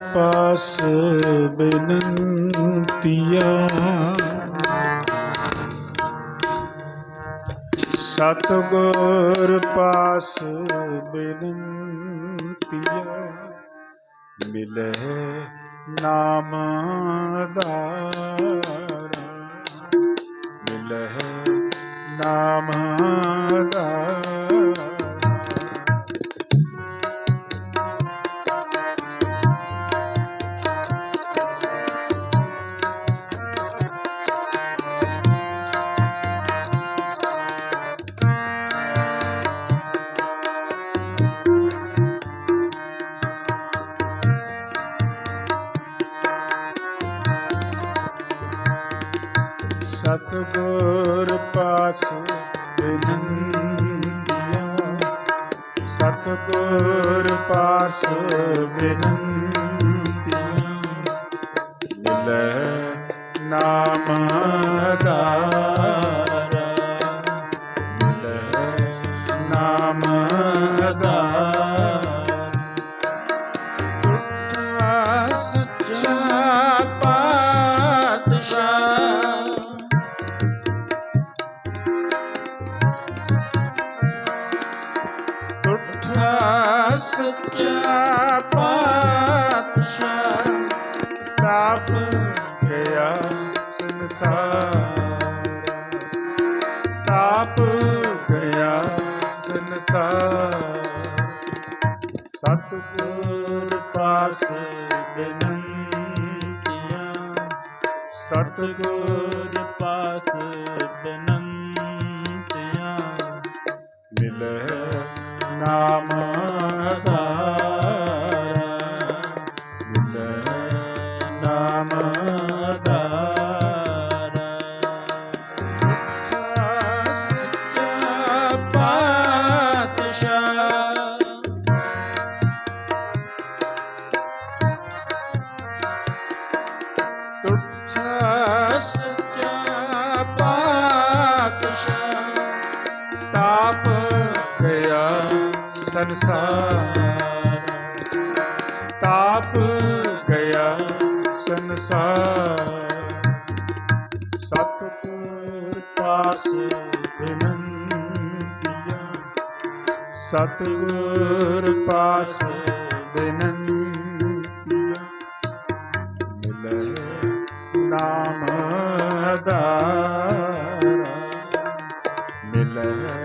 ਪਾਸ ਬਿਨੰਤੀਆ। ਸਤਗੁਰ ਪਾਸ ਬਿਨੰਤੀਆ ਮਿਲੇ ਨਾਮ ਆਧਾਰਾ। ਮਿਲੇ ਨਾਮ ਸਤਗੁਰ ਪਾਸ ਬਿਨੰਤੀਆ। ਸਤਗੁਰ ਪਾਸ ਬਿਨੰਤੀਆ। ਮਿਲੇ ਨਾਮ ਆਧਾਰਾ ਮਿਲੇ ਨਾਮ ਆਧਾਰਾ ਸੰਸਾਰ। ਤਾਪ ਗਿਆ ਸੰਸਾਰ। ਸਤਿਗੁਰ ਪਾਸ ਬਿਨੰਤੀਆਂ। ਸਤਿਗੁਰ ਪਾਸ ਬਿਨੰਤੀਆਂ। ਮਿਲੇ ਨਾਮ ਸੰਸਾਰ। ਤਾਪ ਗਿਆ ਸੰਸਾਰ। ਸਤਿਗੁਰ ਪਾਸ ਬਿਨੰਤੀਆ। ਸਤਿਗੁਰ ਪਾਸ ਬਿਨੰਤੀਆ। ਮਿਲੇ ਨਾਮ ਆਧਾਰਾ ਮਿਲੇ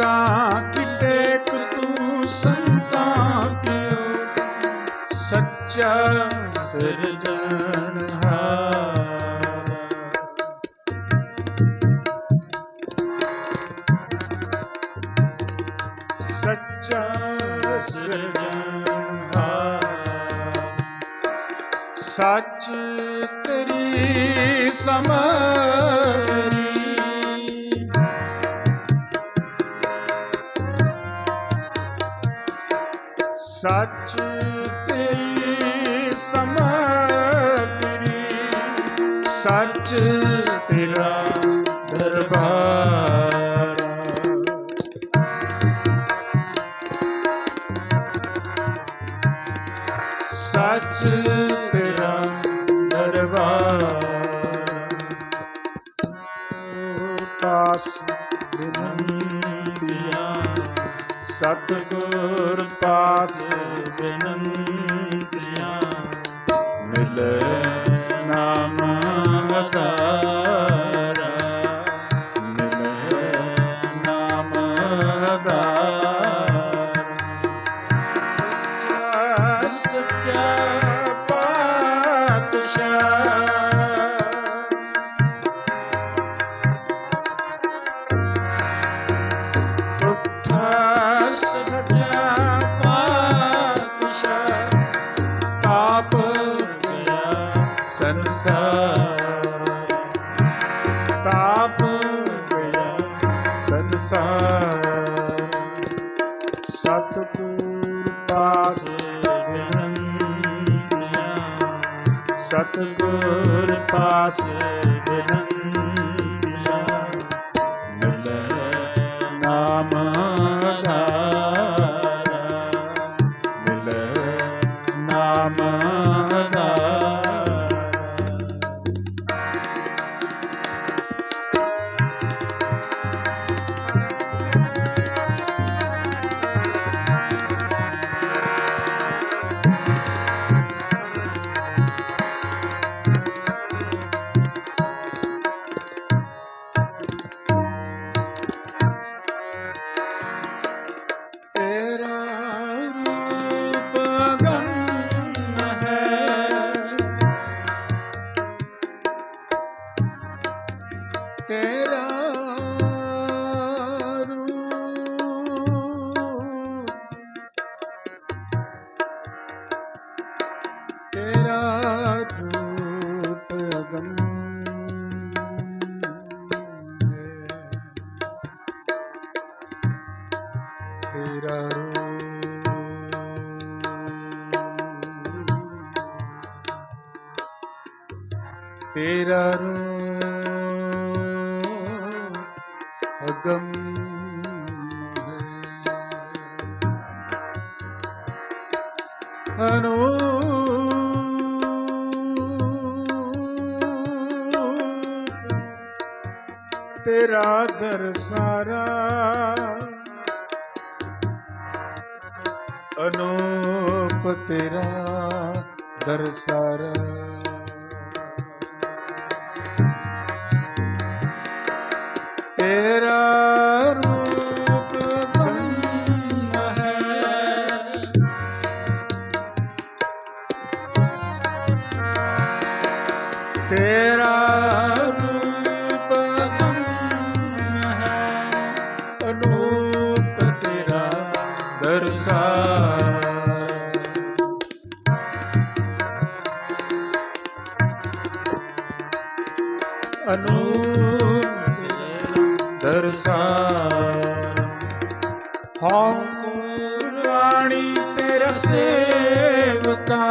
ਭਗਤਾਂ ਕਿਤੇ ਤੂੰ ਸੰਤਾ ਕੀ ਓਟ ਸੱਚਾ ਸਿਰਜਣਹਾਰ ਸੱਚਾ ਸਿਰਜਣਹਾਰ ਸੱਚ ਤੇਰੀ ਸਮਰੀ ਸੱਚ ਤੇਰੀ ਸਮਰੀ ਸੱਚ ਤੇਰਾ ਦਰਬਾਰ। ਸਤਿਗੁਰ ਪਾਸ ਬਿਨੰਤੀਆਂ ਮਿਲੇ। ਸਤਿਗੁਰ ਪਾਸ ਬਿਨੰਤੀਆਂ ਸਤਿਗੁਰ ਪਾਸ ਬਿਨੰਤੀਆਂ ਤੇਰਾ ਰੂਪ। ਤੇਰਾ ਰੂਪ ਅਗਮ ਹੈ। ਅਨੂ ਤੇਰਾ ਦਰਸਾਰਾ ਅਨੂਪ ਤੇਰਾ ਦਰਸਾਰ ਤੇਰਾ ਅਨੂਪ ਦਰਸਾਰ ਹਉ ਕੁਰਬਾਨੀ ਤੇਰਾ ਸੇਵਕਾ?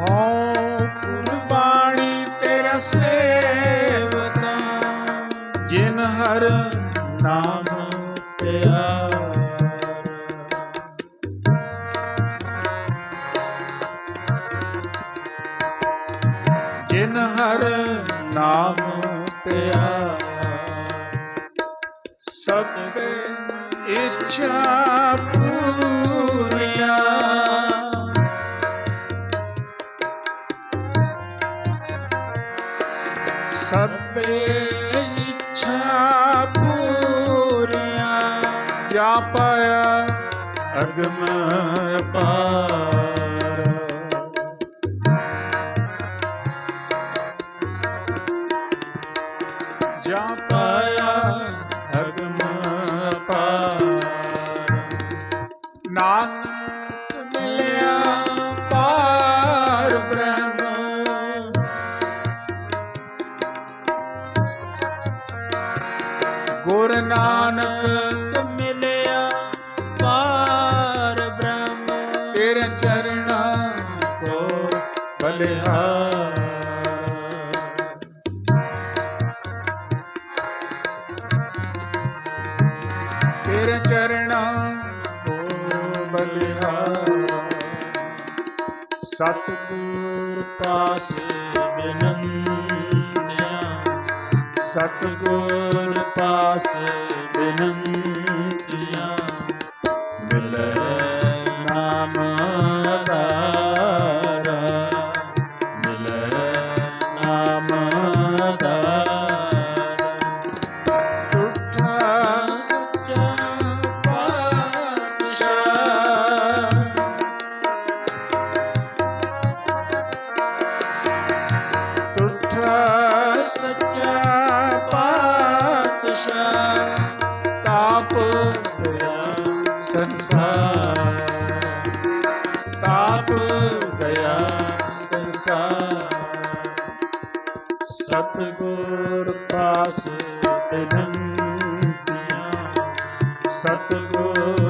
ਹਉ ਜਿਨ ਹਰ ਨਾਮ ਪਿਆਰ ਇੱਛਾ ਪੂਰੀਆਂ। ਸਭੇ ਇੱਛਾ ਪੂਰੀਆਂ। ਜਾ ਪਾਇਆ ਅਗਮ ਪਾਰ ਨਾਨਕ ਮਿਲਿਆ ਪਾਰ ਬ੍ਰਹਮ। ਗੁਰ ਨਾਨਕ ਤੇਰੇ ਚਰਨਾਂ ਕੋ ਬਲਿਹਾਰ ਸਤਿਗੁਰ ਪਾਸੇ ਬਿਨੰਦਿਆ ਸਤਿਗੁਰ ਪਾਸੇ ਬਿਨੰਤੀਆਂ ਮਿਲੇ ਸੰਸਾਰ। ਤਾਪ ਗਿਆ ਸੰਸਾਰ। ਸਤਗੁਰ ਪਾਸ ਬਿਨੰਤੀਆਂ। ਸਤਗੁਰ